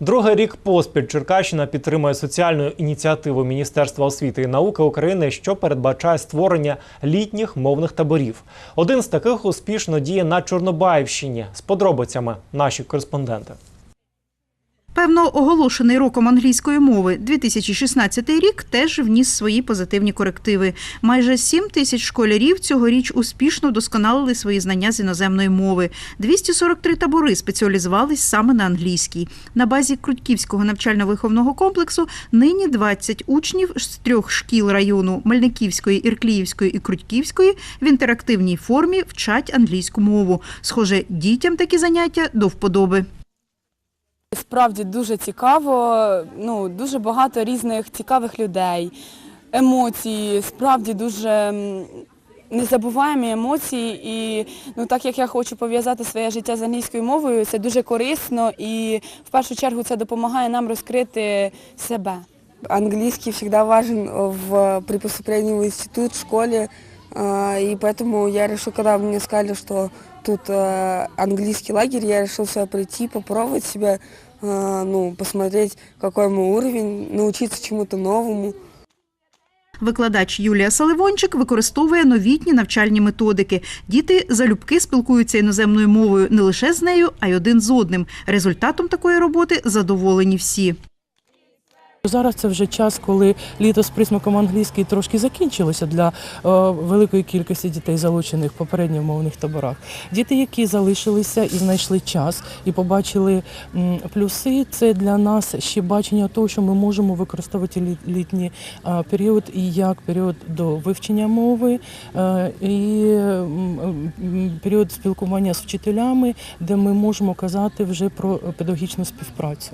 Другий рік поспіль Черкащина підтримує соціальну ініціативу Міністерства освіти і науки України, що передбачає створення літніх мовних таборів. Один з таких успішно діє на Чорнобаївщині. З подробицями наші кореспонденти. Певно, оголошений роком англійської мови 2016 рік теж вніс свої позитивні корективи. Майже 7 тисяч школярів цьогоріч успішно вдосконалили свої знання з іноземної мови. 243 табори спеціалізувались саме на англійській. На базі Крутьківського навчально-виховного комплексу нині 20 учнів з трьох шкіл району Мельниківської, Іркліївської і Крутьківської в інтерактивній формі вчать англійську мову. Схоже, дітям такі заняття до вподоби. Справді дуже цікаво, ну дуже багато різних цікавих людей, емоцій, справді дуже незабуваємі емоції. І ну так як я хочу пов'язати своє життя з англійською мовою, це дуже корисно і в першу чергу це допомагає нам розкрити себе. Английский всегда важен в, при поступлении в институт, в школе. А, И поэтому я решил, когда мне сказали, что тут а, английский лагерь, я решил сюда прийти, попробовать себя, а, ну, посмотреть, какой мой уровень, научиться чему-то новому. Викладач Юлія Саливончик використовує новітні навчальні методики. Діти залюбки спілкуються іноземною мовою не лише з нею, а й один з одним. Результатом такої роботи задоволені всі. Зараз це вже час, коли літо з присмаком англійський трошки закінчилося для е, великої кількості дітей, залучених в попередніх мовних таборах. Діти, які залишилися і знайшли час, і побачили плюси, це для нас ще бачення того, що ми можемо використовувати лі- літній е, період і як період до вивчення мови, е, і період спілкування з вчителями, де ми можемо казати вже про педагогічну співпрацю.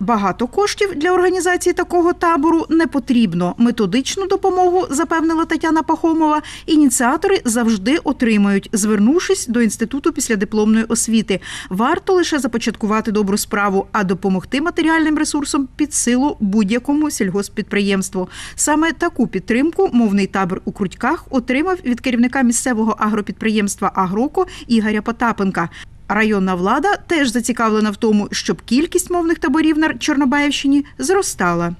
Багато коштів для організації такого табору не потрібно. Методичну допомогу, запевнила Тетяна Пахомова, ініціатори завжди отримають, звернувшись до інституту післядипломної освіти. Варто лише започаткувати добру справу, а допомогти матеріальним ресурсом під силу будь-якому сільгосппідприємству. Саме таку підтримку мовний табор у Крутьках отримав від керівника місцевого агропідприємства Агроко Ігоря Потапенка. Районна влада теж зацікавлена в тому, щоб кількість мовних таборів на Чорнобаївщині зростала.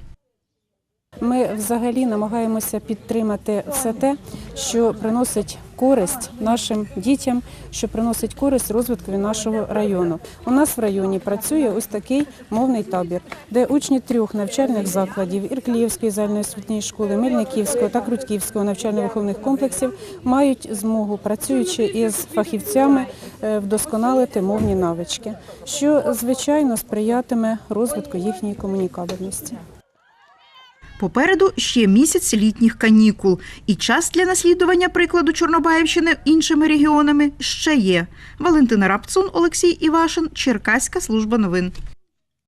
Ми взагалі намагаємося підтримати все те, що приносить користь нашим дітям, що приносить користь розвитку нашого району. У нас в районі працює ось такий мовний табір, де учні трьох навчальних закладів Іркліївської загальноосвітньої школи, Мельниківського та Крутьківського навчально-виховних комплексів мають змогу, працюючи із фахівцями, е, вдосконалити мовні навички, що звичайно сприятиме розвитку їхньої комунікабельності. Попереду ще місяць літніх канікул, і час для наслідування прикладу Чорнобаївщини іншими регіонами ще є. Валентина Рапцун, Олексій Івашин, Черкаська служба новин.